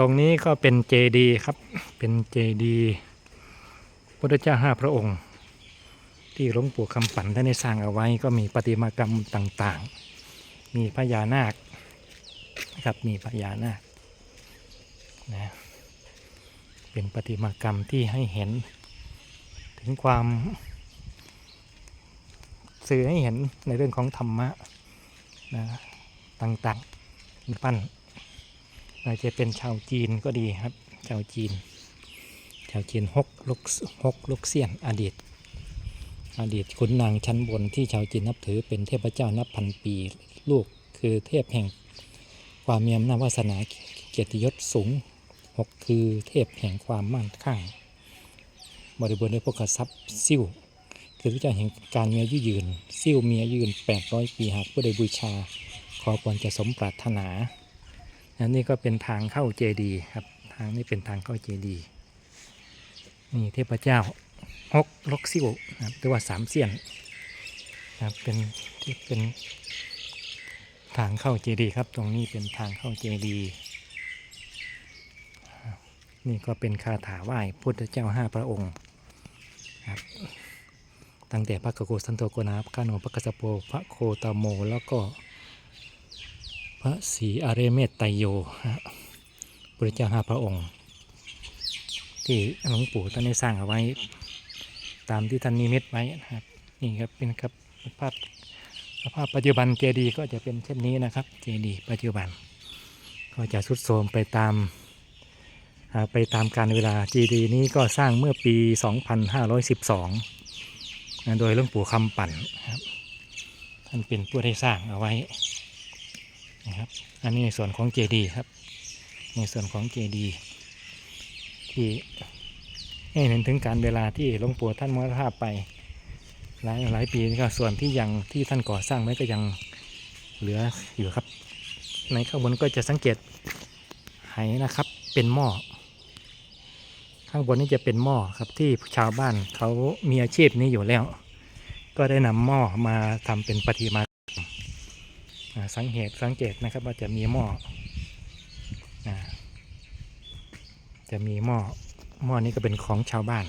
ตรงนี้ก็เป็นเจดีครับ เป็นเจดีพระเจ้าห้าพระองค์ ที่หลวงปู่คำปันท่านได้สร้างเอาไว้ก็มีประติมากรรมต่างๆ มีพญานาคนะครับมีพญานาคนะเป็นประติมากรรมที่ให้เห็น ถึงความสื่อให้เห็นในเรื่องของธรรมะนะต่างๆปั้น อาจจะเป็นชาวจีนก็ดีครับ ชาวจีน ชาวจีนฮกลกฮกลกเซียนอดีต อดีตขุนนางชั้นบนที่ชาวจีนนับถือเป็นเทพเจ้านับพันปีลูกคือเทพแห่งความมีอำนาจวาสนาเกียรติยศสูงหกคือเทพแห่งความมั่งคั่งบริบูรณ์ด้วยพวกทรัพย์ซิ่วคือพระเจ้าแห่งการมีอายุยืนซิ่วมีอายุยืน800 ปีหากผู้ใดบูชา ขอพรจะสมปรารถนา อันนี้ก็เป็นทางเข้าเจดีครับ ทางนี้เป็นทางเข้าเจดี นี่เทพเจ้าฮกลกซิวนะครับหรือว่าสามเสี้ยนนะครับเป็นที่เป็นทางเข้าเจดีครับ ตรงนี้เป็นทางเข้าเจดีนี่ก็เป็นคาถาไหว้พุทธเจ้าห้าพระองค์ครับตั้งแต่พระกโกสันโตโกนาพระโนพระกสสโปพระโคตโมแล้วก็ ระศรีอาเรเมตไตรโยฮะพระเจ้าห้าพระองค์ ที่หลวงปู่ท่านได้สร้างเอาไว้ ตามที่ท่านนิมิตไว้นะครับนี่ครับเป็นครับภาพสภาพปัจจุบันเจดีก็จะเป็นเช่นนี้นะครับเจดีปัจจุบัน ก็จะทรุดโทรมไปตามไปตามการเวลาเจดีนี้ก็สร้างเมื่อปี 2512นะโดยหลวงปู่คำปั่นครับท่านเป็นผู้ได้สร้างเอาไว้ นะครับ อันนี้ในส่วนของเจดีครับ ในส่วนของเจดีที่ให้เห็นถึงการเวลาที่หลวงปู่ท่านมรณภาพไป หลายหลายปีนี่ก็ส่วนที่ยังที่ท่านก่อสร้างไว้ก็ยังเหลืออยู่ครับ ในข้างบนก็จะสังเกตไหนะครับ เป็นหม้อข้างบนนี่จะเป็นหม้อครับที่ชาวบ้านเขามีอาชีพนี้อยู่แล้ว ก็ได้นำหม้อมาทำเป็นปฏิมา สังเหตสังเกตนะครับว่าจะมีหม้ออจะมีหม้อหม้อนี้ก็เป็นของชาวบ้าน